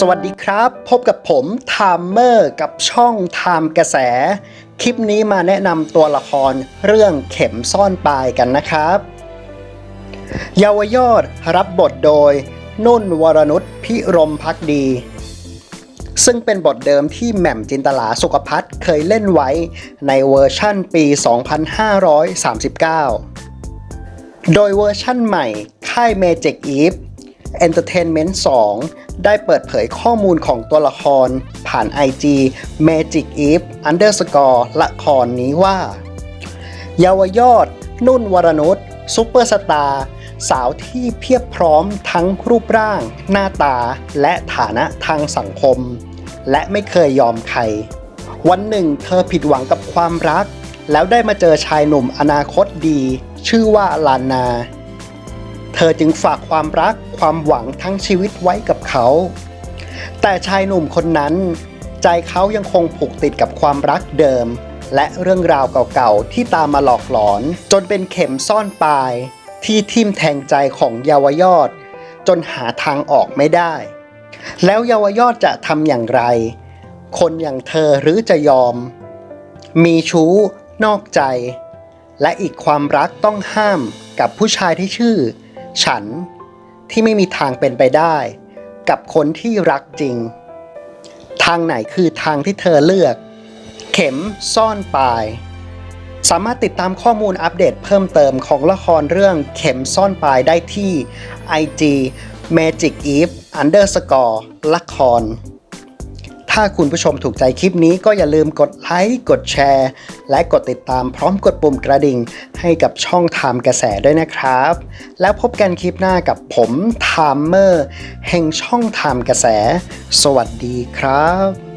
สวัสดีครับ พบกับผมไทม์เมอร์กับช่องไทม์กระแส คลิปนี้มาแนะนำตัวละครเรื่องเข็มซ่อนปลายกันนะครับ เยาวยอดรับบทโดย นุ่นวรนุชพิรมพักดี ซึ่งเป็นบทเดิมที่แหม่มจินตลาสุขพัฒน์เคยเล่นไว้ในเวอร์ชั่นปี 2539 โดยเวอร์ชั่นใหม่ค่าย Magic Eve Entertainment 2 ได้เปิดเผยข้อมูลของตัวละคร ผ่าน IG Magic Eve Underscore ละครนี้ว่า เยาวยอด นุ่นวรนุชซุปเปอร์สตาร์สาวที่เพียบพร้อมทั้งรูปร่าง หน้าตา และฐานะทางสังคม และไม่เคยยอมใคร วันหนึ่งเธอผิดหวังกับความรัก แล้วได้มาเจอชายหนุ่มอนาคตดี ชื่อว่าลานา เธอจึงฝากความรัก ความหวังทั้งชีวิตไว้กับเขา แต่ชายหนุ่มคนนั้น ใจเขายังคงผูกติดกับความรักเดิม และเรื่องราวเก่าๆ ที่ตามมาหลอกหลอน จนเป็นเข็มซ่อนปลาย ที่ทิ่มแทงใจของเยาวยอด จนหาทางออกไม่ได้ แล้วเยาวยอดจะทำอย่างไร คนอย่างเธอหรือจะยอม มีชู้ นอกใจ และอีกความรักต้องห้ามกับผู้ชายที่ชื่อ ฉัน ที่ไม่มีทางเป็นไปได้ กับคนที่รักจริง ทางไหนคือทางที่เธอเลือก เข็มซ่อนปลาย สามารถติดตามข้อมูลอัปเดตเพิ่มเติมของละครเรื่องเข็มซ่อนปลายได้ที่ IG Magic Eve Underscore ละคร ถ้าคุณผู้ชมถูกใจคลิปนี้ก็อย่าลืมกดไลค์ กดแชร์ และกดติดตามพร้อมกดปุ่มกระดิ่ง ให้กับช่องไทม์กระแสด้วยนะครับ แล้วพบกันคลิปหน้ากับผมไทม์เมอร์แห่งช่องไทม์กระแส สวัสดีครับ